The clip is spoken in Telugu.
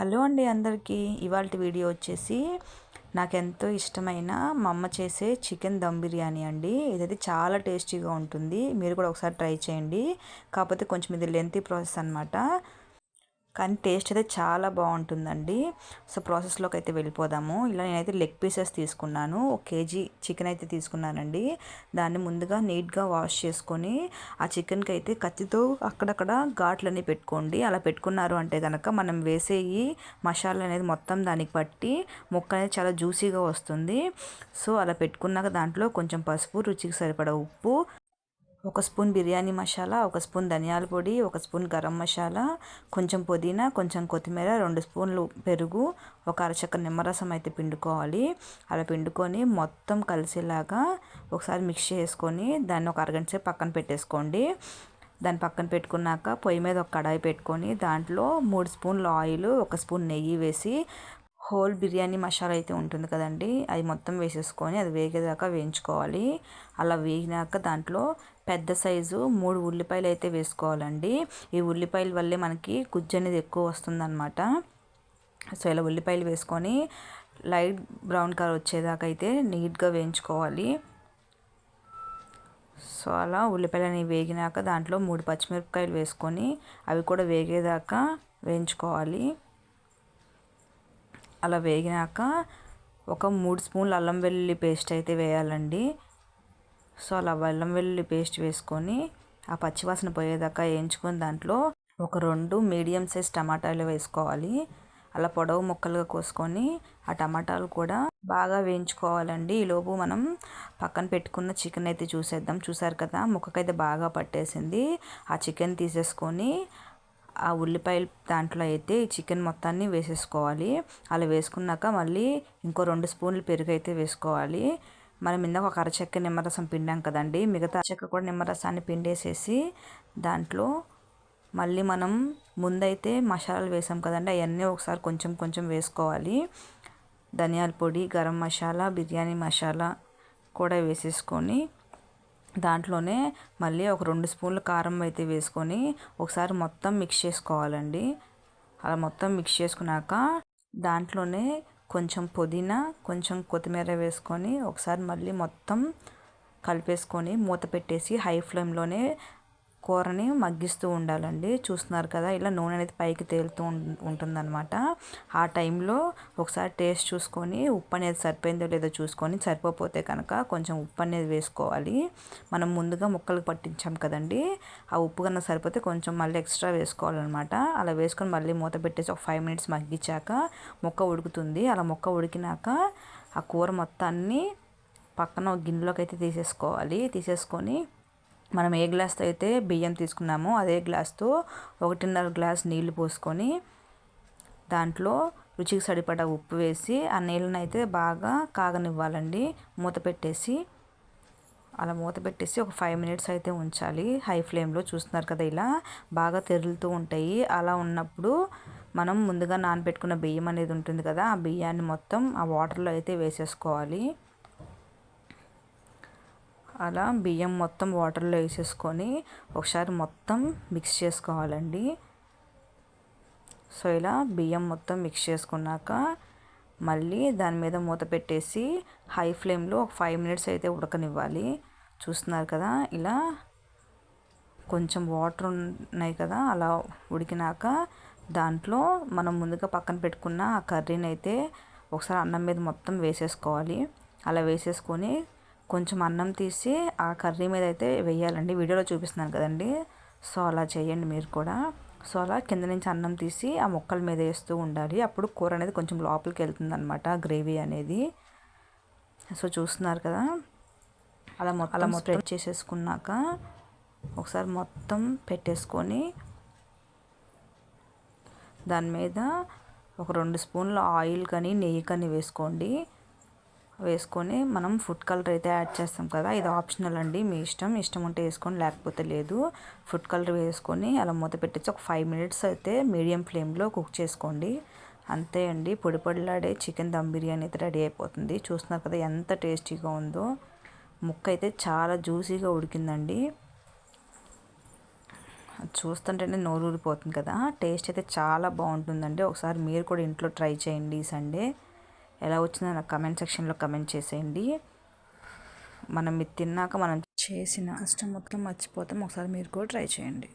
హలో అండి అందరికీ. ఇవాళ వీడియో వచ్చేసి నాకు ఎంతో ఇష్టమైన మా అమ్మ చేసే చికెన్ దమ్ బిర్యానీ అండి. ఇదైతే చాలా టేస్టీగా ఉంటుంది. మీరు కూడా ఒకసారి ట్రై చేయండి. కాకపోతే కొంచెం ఇది లెంతీ ప్రాసెస్ అనమాట కానీ టేస్ట్ అయితే చాలా బాగుంటుందండి. సో ప్రాసెస్లోకి అయితే వెళ్ళిపోదాము. ఇలా నేనైతే లెగ్ పీసెస్ తీసుకున్నాను. ఒక కేజీ చికెన్ అయితే తీసుకున్నానండి. దాన్ని ముందుగా నీట్గా వాష్ చేసుకొని ఆ చికెన్కి అయితే కత్తితో అక్కడక్కడ ఘాట్లన్నీ పెట్టుకోండి. అలా పెట్టుకున్నారు అంటే కనుక మనం వేసేయి మసాలా అనేది మొత్తం దానికి పట్టి ముక్క అనేది చాలా జ్యూసీగా వస్తుంది. సో అలా పెట్టుకున్నాక దాంట్లో కొంచెం పసుపు రుచికి సరిపడా ఉప్పు ఒక స్పూన్ బిర్యానీ మసాలా ఒక స్పూన్ ధనియాల పొడి ఒక స్పూన్ గరం మసాలా కొంచెం పుదీనా కొంచెం కొత్తిమీర రెండు స్పూన్లు పెరుగు ఒక అరచక్క నిమ్మరసం అయితే పిండుకోవాలి. అలా పిండుకొని మొత్తం కలిసేలాగా ఒకసారి మిక్స్ చేసుకొని దాన్ని ఒక అరగంట సేపు పక్కన పెట్టేసుకోండి. దాన్ని పక్కన పెట్టుకున్నాక పొయ్యి మీద ఒక కడాయి పెట్టుకొని దాంట్లో మూడు స్పూన్లు ఆయిల్ ఒక స్పూన్ నెయ్యి వేసి హోల్ బిర్యానీ మసాలా అయితే ఉంటుంది కదండి అది మొత్తం వేసేసుకొని అది వేగేదాకా వేయించుకోవాలి. అలా వేగినాక దాంట్లో పెద్ద సైజు మూడు ఉల్లిపాయలు అయితే వేసుకోవాలండి. ఈ ఉల్లిపాయల వల్లే మనకి గుజ్జు అనేది ఎక్కువ వస్తుందన్నమాట. సో ఇలా ఉల్లిపాయలు వేసుకొని లైట్ బ్రౌన్ కలర్ వచ్చేదాకా అయితే నీట్గా వేయించుకోవాలి. సో అలా ఉల్లిపాయలని వేగినాక దాంట్లో మూడు పచ్చిమిరపకాయలు వేసుకొని అవి కూడా వేగేదాకా వేయించుకోవాలి. అలా వేగినాక ఒక మూడు స్పూన్లు అల్లం వెల్లుల్లి పేస్ట్ అయితే వేయాలండి. సో అలా బెల్లం వెల్లుల్లి పేస్ట్ వేసుకొని ఆ పచ్చివాసన పోయేదాకా వేయించుకొని దాంట్లో ఒక రెండు మీడియం సైజ్ టమాటాలు వేసుకోవాలి. అలా పొడవు ముక్కలుగా కోసుకొని ఆ టమాటాలు కూడా బాగా వేయించుకోవాలండి. ఈలోపు మనం పక్కన పెట్టుకున్న చికెన్ అయితే చూసేద్దాం. చూసారు కదా ముక్కకైతే బాగా పట్టేసింది. ఆ చికెన్ తీసేసుకొని ఆ ఉల్లిపాయలు దాంట్లో అయితే ఈ చికెన్ మొత్తాన్ని వేసేసుకోవాలి. అలా వేసుకున్నాక మళ్ళీ ఇంకో రెండు స్పూన్లు పెరుగు అయితే వేసుకోవాలి. మనం ఇందాక ఒక అరచెక్క నిమ్మరసం పిండాం కదండి. మిగతా చెక్క కూడా నిమ్మరసాన్ని పిండేసేసి దాంట్లో మళ్ళీ మనం ముందైతే మసాలాలు వేసాం కదండి. అవన్నీ ఒకసారి కొంచెం కొంచెం వేసుకోవాలి. ధనియాల పొడి గరం మసాలా బిర్యానీ మసాలా కూడా వేసేసుకొని దాంట్లోనే మళ్ళీ ఒక రెండు స్పూన్లు కారం అయితే వేసుకొని ఒకసారి మొత్తం మిక్స్ చేసుకోవాలండి. అలా మొత్తం మిక్స్ చేసుకున్నాక దాంట్లోనే కొంచెం పుదీనా కొంచెం కొత్తిమీర వేసుకొని ఒకసారి మళ్ళీ మొత్తం కలిపేసుకొని మూత పెట్టేసి హై ఫ్లేమ్లోనే కూరని మగ్గిస్తూ ఉండాలండి. చూస్తున్నారు కదా ఇలా నూనె అనేది పైకి తేలుతూ ఉంటుందన్నమాట. ఆ టైంలో ఒకసారి టేస్ట్ చూసుకొని ఉప్పు అనేది సరిపోయిందో లేదో చూసుకొని సరిపోతే కనుక కొంచెం ఉప్పు అనేది వేసుకోవాలి. మనం ముందుగా ముక్కలు పట్టించాం కదండి ఆ ఉప్పు కన్నా సరిపోతే కొంచెం మళ్ళీ ఎక్స్ట్రా వేసుకోవాలన్నమాట. అలా వేసుకొని మళ్ళీ మూత పెట్టేసి ఒక ఫైవ్ మినిట్స్ మగ్గించాక ముక్క ఉడుకుతుంది. అలా ముక్క ఉడికినాక ఆ కూర మొత్తాన్ని పక్కన గిన్నెలోకి అయితే తీసేసుకోవాలి. తీసేసుకొని మనం ఏ గ్లాస్తో అయితే బియ్యం తీసుకున్నామో అదే గ్లాస్తో ఒకటిన్నర గ్లాస్ నీళ్ళు పోసుకొని దాంట్లో రుచికి సరిపడా ఉప్పు వేసి ఆ నీళ్ళని అయితే బాగా కాగనివ్వాలండి. మూత పెట్టేసి అలా మూత పెట్టేసి ఒక ఫైవ్ మినిట్స్ అయితే ఉంచాలి. హై ఫ్లేమ్లో చూస్తున్నారు కదా ఇలా. బాగా తెరులుతూ ఉంటాయి. అలా ఉన్నప్పుడు మనం ముందుగా నానబెట్టుకున్న బియ్యం అనేది ఉంటుంది కదా ఆ బియ్యాన్ని మొత్తం ఆ వాటర్లో అయితే వేసేసుకోవాలి. అలా బియ్యం మొత్తం వాటర్లో వేసేసుకొని ఒకసారి మొత్తం మిక్స్ చేసుకోవాలండి. సో ఇలా బియ్యం మొత్తం మిక్స్ చేసుకున్నాక మళ్ళీ దాని మీద మూత పెట్టేసి హై ఫ్లేమ్లో ఒక ఫైవ్ మినిట్స్ అయితే ఉడకనివ్వాలి. చూస్తున్నారు కదా ఇలా కొంచెం వాటర్ ఉన్నాయి కదా అలా ఉడికినాక దాంట్లో మనం ముందుగా పక్కన పెట్టుకున్న ఆ కర్రీని అయితే ఒకసారి అన్నం మీద మొత్తం వేసేసుకోవాలి. అలా వేసేసుకొని కొంచెం అన్నం తీసి ఆ కర్రీ మీద అయితే వేయాలండి. వీడియోలో చూపిస్తున్నాను కదండి. సో అలా చేయండి మీరు కూడా. సో అలా కింద నుంచి అన్నం తీసి ఆ ముక్కల మీద వేస్తూ ఉండాలి. అప్పుడు కూర అనేది కొంచెం లోపలికి వెళ్తుంది అనమాట గ్రేవీ అనేది. సో చూస్తున్నారు కదా. అలా మొత్తం అలా మొత్తం చేసేసుకున్నాక ఒకసారి మొత్తం పెట్టేసుకొని దాని మీద ఒక రెండు స్పూన్ల ఆయిల్ కానీ నెయ్యి కానీ వేసుకోండి. వేసుకొని మనం ఫుడ్ కలర్ అయితే యాడ్ చేస్తాం కదా ఇది ఆప్షనల్ అండి. మీ ఇష్టం ఇష్టం ఉంటే వేసుకొని లేకపోతే లేదు. ఫుడ్ కలర్ వేసుకొని అలా మూత పెట్టేసి ఒక ఫైవ్ మినిట్స్ అయితే మీడియం ఫ్లేమ్లో కుక్ చేసుకోండి. అంతే అండి. పొడి పొడిలాడే చికెన్ దమ్ బిర్యానీ అయితే రెడీ అయిపోతుంది. చూస్తున్నారు కదా ఎంత టేస్టీగా ఉందో. ముక్క అయితే చాలా జ్యూసీగా ఉడికిందండి. చూస్తుంటేనే నోరు ఊరిపోతుంది కదా. టేస్ట్ అయితే చాలా బాగుంటుందండి. ఒకసారి మీరు కూడా ఇంట్లో ట్రై చేయండి ఈ సండే. ఎలా వచ్చిందో నాకు కమెంట్ సెక్షన్లో కమెంట్ చేసేయండి. మనం ఇది తిన్నాక మనం చేసిన అష్టం మొత్తం మర్చిపోతాం. ఒకసారి మీరు కూడా ట్రై చేయండి.